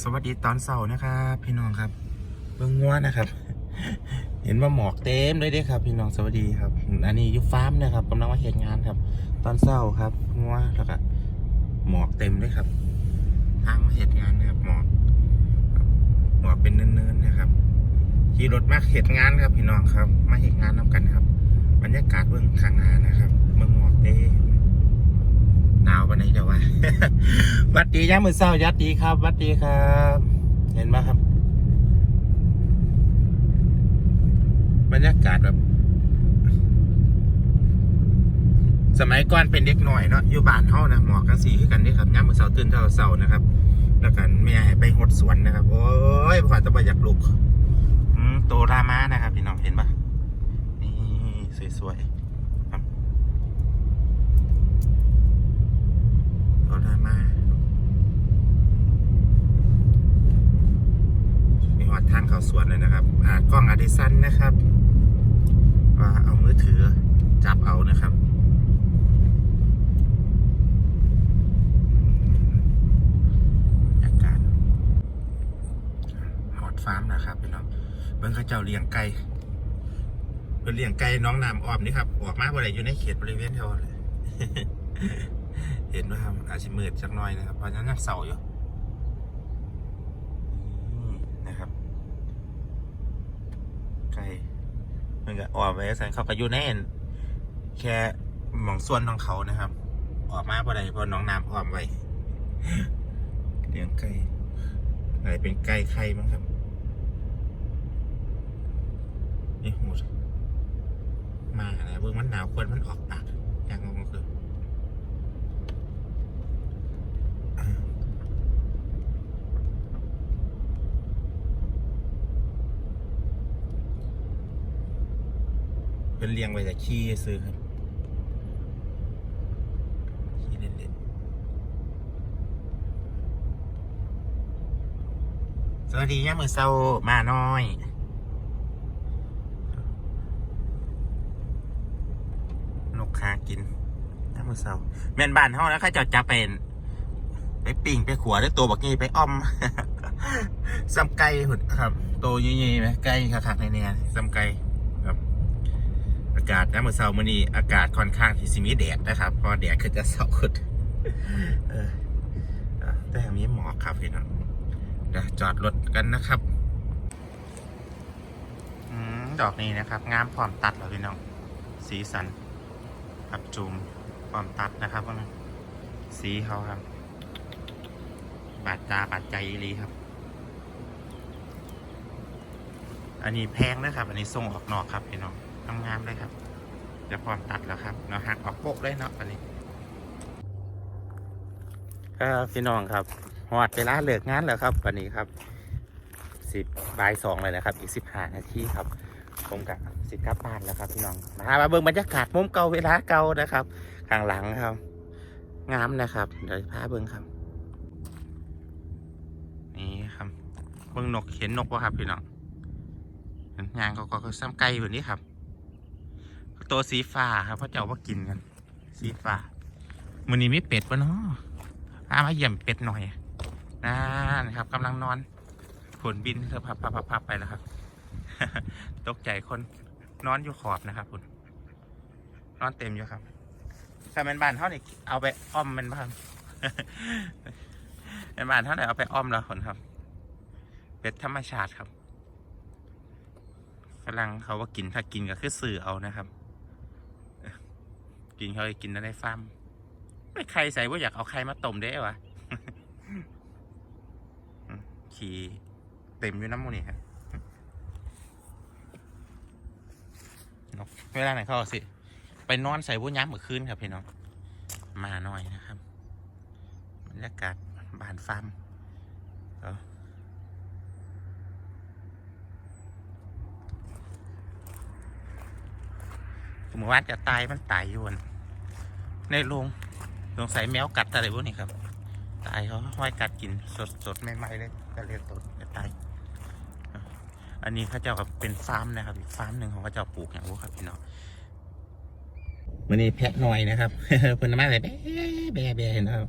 สวัสดีตอนเสาร์นะครับพี่น้องครับ เบื้องงัวนะครับ เห็นว่าหมอกเต็มเลยเด้ครับ พี่น้องสวัสดีครับ อันนี้ยูฟาร์มนะครับกำลังมาเหตุงานครับ ตอนเสาร์ครับงัวแล้วก็หมอกเต็มเลยครับทางมาเหตุงานนะครับ หมอกหมอกเป็นเนินๆนะครับขี่รถมาเหตุงานครับ พี่น้องครับ มาเหตุงานน้ากันครับบรรยากาศเบื้องข้างหน้านะครับเบื้องหมอกเต็มหนาวปานไหนเดี๋ยวว่า วัดดีย่ามมือเศร้ายัดดีครับวัดดีครับ เห็นไหมครับ บรรยากาศแบบ สมัยก่อนเป็นเด็กหน่อยเนาะอยู่บ้านเฮานะหมอกกันสีคือกันนี่ครับย่ามมือเศร้าตื่นเช้าเศร้านะครับ แล้วกันแม่ไปหดสวนนะครับ โอ้ยพอจะไปอยากลุกอืมโตรามานะครับ พี่น้องเห็นปะนี่สวยๆครับโตรามา มีหอดทางเข้าสวนเลยนะครับ อ่า กล้องอดิสันนะครับว่าเอามือถือจับเอานะครับอากาศหอดฟาร์มนะครับพี่น้องเบิ้งเขาเจ้าเลี้ยงไก่เป็นเลี้ยงไก่น้องน้ำออมนี่ครับออกมาบ่ได้อยู่ในเขตบริเวณแถวเลยเห็นไหมครับอาจจะมืดสักน่อยนะครับเพราะฉะนั้นยังเสาอยู่ นี่นะครับ ไก่มันก็ออกไปสันเขาก็อยู่แน่นแค่หมองส่วนของเขานะครับ ออกมาพอไดพอน้องน้ำออมไว้เลี้ยงไก่อะไรเป็นไก่ไข่มั้งครับนี่หูมาอะไรเบื้องมันหนาวควรมันออกปากอย่างงงก็คืออ่า เป็นเลี้ยงไว้แต่ขี้ซื้อครับขี้เล่นๆสวัสดีย่ามือเศร้ามาน้อยนกค้ากินย่ามือเศร้าแม่นบ้านเฮาแล้วเขาจะจับเป็นไปปิ่งไปขัวด้วยตัวบักงี้ไปอ้อมซ้ำไก่หุ่นครับ โตยี่ๆไหมไก่คักๆในเนี่ยซ้ำไก่ากาศน้ำมือเช้ามื้อนี้อากาศค่อนข้างที่สิมีแดดนะครับเพราะแดดคือจะเสาขึ้นเออเออแต่มีหมอกครับพี่น้องเดี๋ยวจอดรถกันนะครับอดอกนี้นะครับ งามพร้อมตัดแล้วพี่น้อง สีสันครับจูมพร้อมตัดนะครับว่าสีเขาครับ บาดตาบาดใจอีลีครับ อันนี้แพงนะครับ อันนี้ส่งออกนอกครับพี่น้อง งามๆเลยครับจะพร้อมตัดแล้วครับเนาะหักออกโปกเลยเนาะอันนี้ครับพี่น้องครับหอดเวลาเลิกงานแล้วครับวันนี้ครับสิบบ่ายสองเลยนะครับ อีกสิบห้านาทีครับ ผมกับสิกลับบ้านแล้วครับ พี่น้องมามาเบิ่งบรรยากาศมุมเก่าเวลาเก่านะครับข้างหลังครับ งามนะครับ เดี๋ยวพาเบิ่งครับ นี่ครับเบิ่งนกเห็นนกวะครับพี่น้องยางเขาก็ซ้ำไก่แบบนี้ครับ ตัวสีฟ้าครับเพราะเจ้าว่ากินกัน สีฟ้ามือนี้มีเป็ดปะเนาะพามาเยี่ยมเป็ดหน่อยนั่นครับกำลังนอนผลบินเธอพับพับพับไปแล้วครับ ตกใจคนนอนอยู่ขอบนะครับคุณนอนเต็มอยู่ครับ ถ้าเป็นบ้านเท่านี้เอาไปอ้อมเป็นบ้านเป็นบ้านเท่าไหร่เอาไปอ้อมแล้วคนครับ เป็ดธรรมชาติครับกำลังเขาว่ากินถ้ากินก็คือสื่อเอานะครับ กินเขากินได้ในฟาร์มไม่ใครใส่ว่าอยากเอาใครมาต้มได้วะขี่เต็มอยู่น้ำมูนี่ครับนกเวลาไหนเขาเอสิ ไปนอนใส่บุ้ย้ำเมื่อคืนครับพี่น้อง มาหน่อยนะครับบรรยากาศบ้านฟาร์มเมื่อวานจะตายมันตายอยู่อั่น ในโรงสงสัยแมวกัดอะไรพวกนี้ครับ ตายเขาห้อยกัดกินสดสดใหม่ๆเลยก็เรียกตดจะตายอันนี้เขาเจ้ากับเป็นฟาร์มนะครับฟาร์มหนึ่งของเขาเจ้าปลูกอย่างรู้ครับพี่น้องวันนี้แพะหน่อยนะครับเพิ่นมาเลยแบะแบะแบะเห็นไหมครับ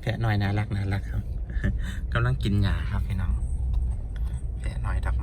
แพะหน่อยน่ารักน่ารักครับกำลังกินหญ้าครับพี่น้องแพะหน่อยดัก